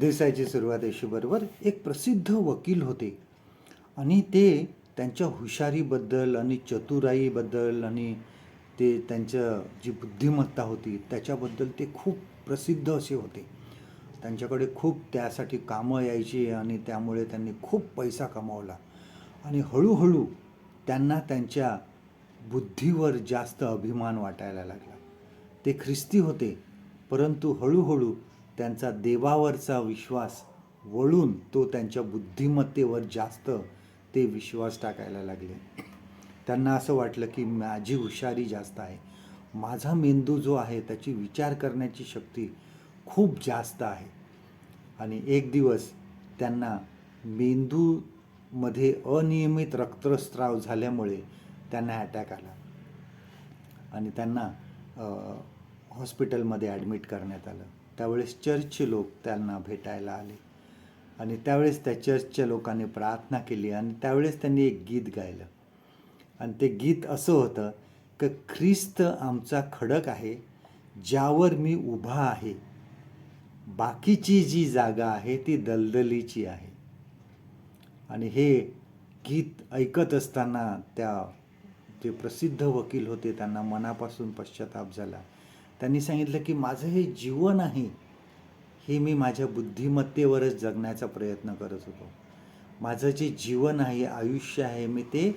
दिवसाची सुरुवात येशूबरोबर एक प्रसिद्ध वकील होते. आणि ते त्यांच्या हुशारीबद्दल आणि चतुराईबद्दल आणि ते त्यांचं जी बुद्धिमत्ता होती त्याच्याबद्दल ते खूप प्रसिद्ध असे होते. त्यांच्याकडे खूप त्यासाठी कामं यायची आणि त्यामुळे त्यांनी खूप पैसा कमावला. आणि हळूहळू त्यांना त्यांच्या बुद्धीवर जास्त अभिमान वाटायला लागला. ते ख्रिस्ती होते परंतु हळूहळू त्यांचा देवावरचा विश्वास वळून तो त्यांच्या बुद्धिमत्तेवर जास्त ते विश्वास टाकायला लागले. त्यांना असं वाटलं की माझी हुशारी जास्त आहे. माझा मेंदू जो आहे त्याची विचार करण्याची शक्ती खूप जास्त आहे. आणि एक दिवस त्यांना मेंदूमध्ये अनियमित रक्तस्राव झाल्यामुळे त्यांना अटॅक आला. आणि त्यांना हॉस्पिटलमध्ये ॲडमिट करण्यात आलं. त्यावेळेस चर्चचे लोक त्यांना भेटायला आले. आणि त्यावेळेस त्या चर्चच्या लोकांनी प्रार्थना केली आणि त्यावेळेस त्यांनी एक गीत गायलं. आणि ते गीत असं होतं की ख्रिस्त आमचा खडक आहे ज्यावर मी उभा आहे. बाकीची जी जागा आहे ती दलदलीची आहे. आणि हे गीत ऐकत असताना त्या जे प्रसिद्ध वकील होते त्यांना मनापासून पश्चाताप झाला. त्यांनी सांगितलं की माझं हे जीवन आहे हे मी माझ्या बुद्धिमत्तेवरच जगण्याचा प्रयत्न करत होतो. माझं जे जीवन आहे आयुष्य आहे मी ते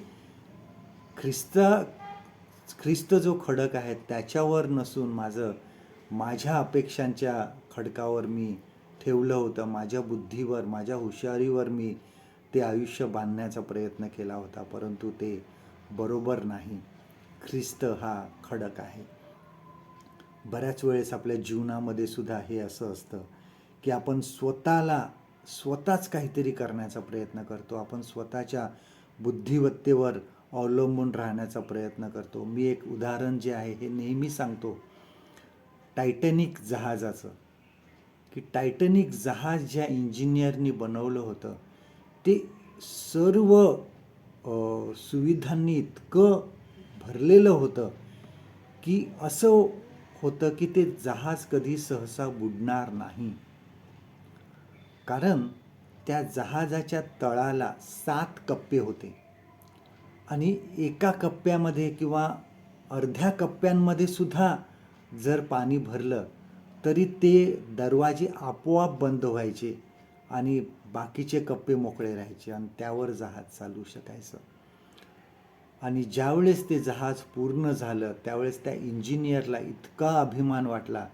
ख्रिस्त ख्रिस्त जो खडक आहे त्याच्यावर नसून माझं माझ्या अपेक्षांच्या खडकावर मी ठेवलं होतं. माझ्या बुद्धीवर माझ्या हुशारीवर मी ते आयुष्य बांधण्याचा प्रयत्न केला होता परंतु ते बरोबर नाही. ख्रिस्त हा खडक आहे. बऱ्याच वेळेस आपल्या जीवनामध्ये सुद्धा हे असं असतं की आपण स्वतःला स्वतःच काहीतरी करण्याचा प्रयत्न करतो. आपण स्वतःच्या बुद्धिवत्तेवर अवलंबून राहण्याचा प्रयत्न करतो. मी एक उदाहरण जे आहे हे नेहमी सांगतो. टायटॅनिक जहाजाचं. की टायटॅनिक जहाज ज्या इंजिनियरनी बनवलं होतं ते सर्व सुविधांनी इतकं भरलेलं होतं की असं होतं की ते जहाज कधी सहसा बुडणार नाही. कारण त्या जहाजाच्या तळाला सात कप्पे होते. आणि एका कप्प्यामध्ये किंवा अर्ध्या कप्प्यांमध्ये सुद्धा जर पाणी भरलं तरी ते दरवाजे आपोआप बंद व्हायचे आणि बाकीचे कप्पे मोकळे राहायचे आणि त्यावर जहाज चालू शकायचं. आणि ज्यावेळेस ते जहाज पूर्ण झालं त्यावेळेस त्या इंजिनियरला इतका अभिमान वाटला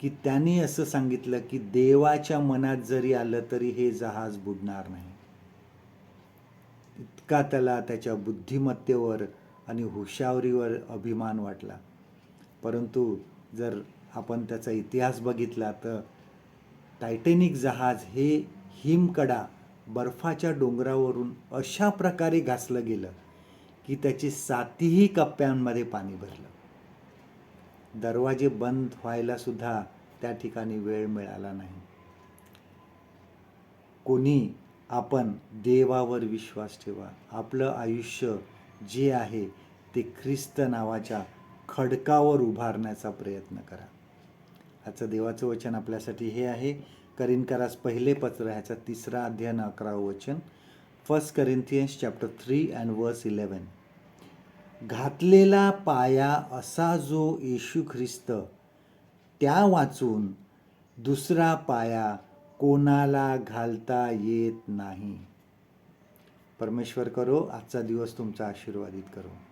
की त्यांनी असं सांगितलं की देवाच्या मनात जरी आलं तरी हे जहाज बुडणार नाही. इतका त्याला त्याच्या बुद्धिमत्तेवर आणि हुशारीवर अभिमान वाटला. परंतु जर आपण त्याचा इतिहास बघितला तर टायटॅनिक जहाज हे हिमकडा बर्फाच्या डोंगरावरून अशा प्रकारे घासलं गेलं. की त्याची सातीही कप्प्यांमध्ये पाणी भरलं. दरवाजे बंद व्हायला सुद्धा त्या ठिकाणी वेळ मिळाला नाही. कोणी आपण देवावर विश्वास ठेवा. आपलं आयुष्य जे आहे ते ख्रिस्त नावाच्या खडकावर उभारण्याचा प्रयत्न करा. आजचं देवाचं वचन आपल्यासाठी हे आहे. करिनकरास पहिले पत्र ह्याचा तिसरा अध्ययन अकरावं वचन. First Corinthians chapter three and verse eleven घातलेला पाया असा जो येशू ख्रिस्त त्या वाचून दुसरा पाया कोणाला घालता येत नाही. परमेश्वर करो आजचा दिवस तुमचा आशीर्वादित करो.